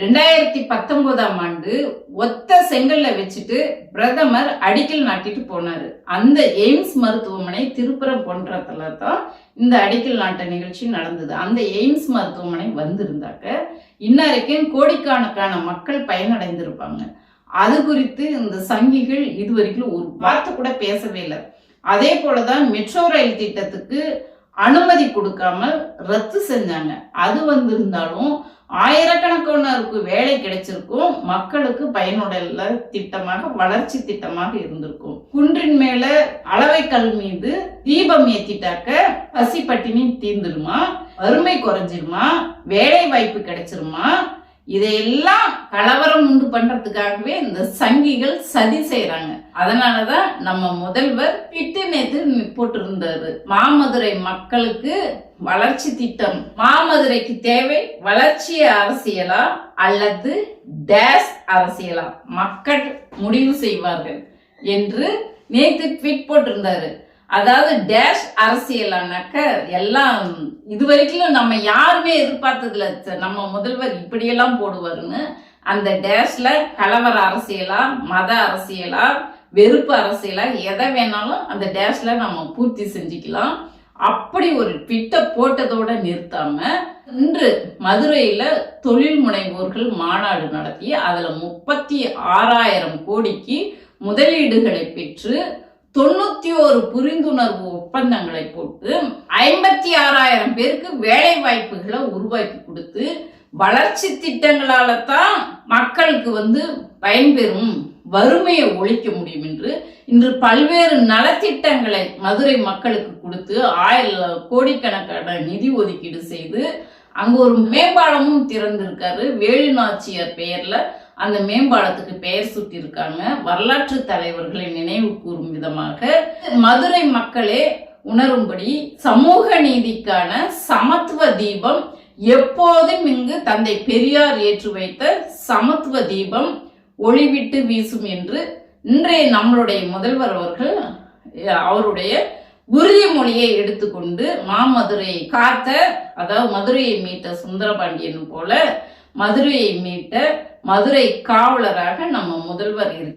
ரெண்டாயிரத்தி பத்தொன்பதாம் ஆண்டு ஒத்த செங்கல்ல வச்சுட்டு பிரதமர் அடிக்கல் நாட்டிட்டு போனாரு. அந்த எய்ம்ஸ் மருத்துவமனை திருப்பரங்குன்றத்துல தான் இந்த அடிக்கல் நாட்ட நிகழ்ச்சி நடந்தது. அந்த எய்ம்ஸ் மருத்துவமனை வந்திருந்தாக்க இன்னரைக்கும் கோடிக்கணக்கான மக்கள் பயனடைந்திருப்பாங்க. அது குறித்து இந்த சங்கிகள் இதுவரைக்கும் ஒரு வார்த்தை கூட பேசவே இல்லை. அதே போலதான் மெட்ரோ ரயில் திட்டத்துக்கு அனுமதி கொடுக்காமல் ரத்து செஞ்சாங்க. அது வந்திருந்தாலும் ஆயிரக்கணக்கானோருக்கு வேலை கிடைச்சிருக்கும் மக்களுக்கு பயனுடைய திட்டமாக வளர்ச்சி திட்டமாக இருந்திருக்கும். குன்றின் மேல அளவைக்கல் மீது தீபம் ஏத்திட்டாக்க பசி பட்டினி தீர்ந்துருமா? வறுமை குறைஞ்சிருமா? வேலை வாய்ப்பு கிடைச்சிருமா? இதையெல்லாம் கலவரம் உண்டு பண்றதுக்காகவே இந்த சங்கிகள் சதி செய்யறாங்க அதனாலதான் நம்ம முதல்வர் பிட்டு நேத்து போட்டிருந்தாரு. மாமதுரை மக்களுக்கு வளர்ச்சி திட்டம். மாமதுரைக்கு தேவை வளர்ச்சி அரசியலா அல்லது டேஸ் அரசியலா? மக்கள் முடிவு செய்வார்கள் என்று நேத்து ட்வீட் போட்டிருந்தாரு. அதாவது டேஷ் அரசியலானாக்க எல்லாம் இதுவரைக்கும் நம்ம யாருமே எதிர்பார்த்ததுல நம்ம முதல்வர் இப்படியெல்லாம் போடுவாருன்னு அந்த டேஷ்ல கலவர அரசியலா மத அரசியலா வெறுப்பு அரசியலா எதை வேணாலும் அந்த டேஷ்ல நம்ம பூர்த்தி செஞ்சுக்கலாம். அப்படி ஒரு ட்விட்டை போட்டதோட நிறுத்தாம இன்று மதுரையில தொழில் முனைவோர்கள் மாநாடு நடத்தி அதுல முப்பத்தி ஆறாயிரம் கோடிக்கு முதலீடுகளை பெற்று தொண்ணூத்தி ஒரு புரிந்துணர்வு ஒப்பந்தங்களை போட்டு ஐம்பத்தி ஆறாயிரம் பேருக்கு வேலை வாய்ப்புகளை உருவாக்கி கொடுத்து வளர்ச்சி திட்டங்களால தான் மக்களுக்கு வந்து பயன்பெறும் வறுமையை ஒழிக்க முடியும் என்று இன்று பல்வேறு நலத்திட்டங்களை மதுரை மக்களுக்கு கொடுத்து ஆயிரம் கோடிக்கணக்கான நிதி ஒதுக்கீடு செய்து அங்கு ஒரு மேம்பாலமும் திறந்திருக்காரு. வேலுநாச்சியார் பெயர்ல அந்த மேம்பாலத்துக்கு பெயர் சூட்டியிருக்காங்க. வரலாற்று தலைவர்களை நினைவு கூறும் விதமாக மதுரை மக்களே உணரும்படி சமூக நீதிக்கான சமத்துவ தீபம் எப்போதும் இங்கு தந்தை பெரியார் ஏற்றி வைத்த சமத்துவ தீபம் ஒளிவிட்டு வீசும் என்று இன்றைய நம்மளுடைய முதல்வர் அவர்கள் அவருடைய உறுதிமொழியை எடுத்துக்கொண்டு மாமதுரையை காத்த அதாவது மதுரையை மீட்ட சுந்தரபாண்டியன் போல மதுரையை மீட்ட மதுரை காவலராக நம்ம முதல்வர் இருக்கு